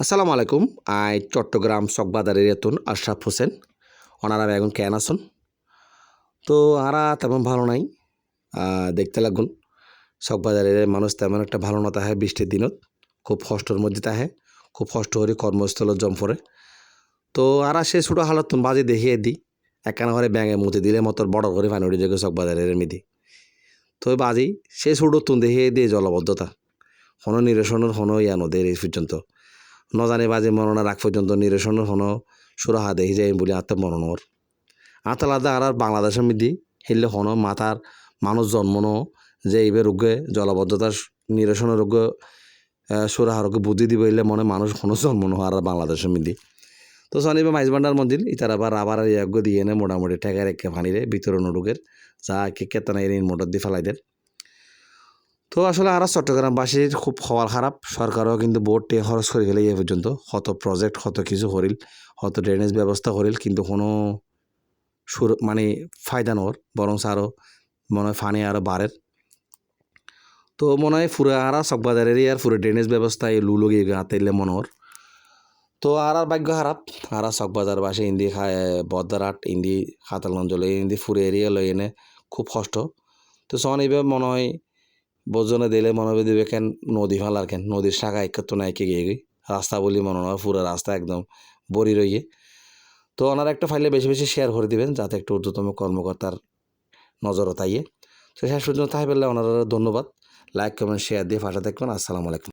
আসসালামু আলাইকুম। আই চট্টগ্রাম চকবাজারের এতুন আশরাফ হোসেন ওনারা এখন কেন আসুন তো আরা তেমন ভালো নাই। দেখতে লাগুন, চকবাজারের মানুষ তেমন একটা ভালো না তাহে বৃষ্টির দিনত। খুব কষ্টর মধ্যে তাহে, খুব কষ্ট করে কর্মস্থলত জম পড়ে। তো আরা সে ছোটো হালতুন বাজে দেখিয়ে দিই একখানা ঘরে ব্যাঙে মুতে দিলে মতর বড় করে পানি উঠে যাবে চকবাজারের মিদি। তো বাজি সে ছোটো তুন দেখিয়ে দিয়ে জলবদ্ধতা, কোনো নিরসনের কোনো ইয়া নদের এই পর্যন্ত। নজানে বাজে মরণা রাখ পর্যন্ত নিরসন কোনো সুরাহা দেখি যায় বলে আত্ম মরণর। আতালাদা আর বাংলাদেশের মধ্যে হিললে কোনো মাথার মানুষ জন্মনো যে এইবার রোগে, জলবদ্ধতার নিরসনের রোগে সুরাহা রোগে বুদ্ধি দিব এলে মনে মানুষ কোনো জন্মনো আর আর বাংলাদেশের মধ্যে তো শনিবার মাইজ ভান্ডার মন্দির, ইতার আবার আবার ইয়াগ্য দিয়ে এনে মোটামুটি ঠেকার একে ফানিরে বিতরণ রোগের যা কে কেতনা এর মোটর দিয়ে ফেলাই দেয় তো আসলে আর চট্টগ্রামবাসীর খুব খবর খারাপ। সরকারও কিন্তু বোর্ড টে খরচ করে গেলে এ পর্যন্ত। কত প্রজেক্ট কত কিছু করিল, কত ড্রেনেজ ব্যবস্থা করিল, কিন্তু কোনো সুর মানে ফায়দা নর বরং আরও মনে হয় ফানি আরও বাড়ের। তো মনে হয় ফুরে আর চকবাজারেরই আর ফুরে ড্রেনেজ ব্যবস্থা এই লু লগিয়ে হাতে মনে হর তো আর আর ভাগ্য খারাপ। আর চকবাজার বাসে ইন্দি খায় বদারহাট ইন্দি খাতালগঞ্জ লই ইন্দি ফুরে এরিয়া লই এনে খুব কষ্ট। তো সন এইভাবে মনে হয় বজনে দিলে মনে হবে দিবে কেন নদী ফালার কেন? নদীর শাখা একত্র না একে গিয়ে গিয়ে রাস্তা বলি মনে হয়, পুরো রাস্তা একদম বড়ি রইয়ে তো ওনারা একটা ফাইলে বেশি বেশি শেয়ার করে দিবেন, যাতে একটু ঊর্ধ্বতম কর্মকর্তার নজর তাইয়ে। তো শেষ পর্যন্ত তাই বললে ওনারা ধন্যবাদ। লাইক কমেন্ট শেয়ার দিয়ে ভাষা দেখবেন আসসালামু আলাইকুম।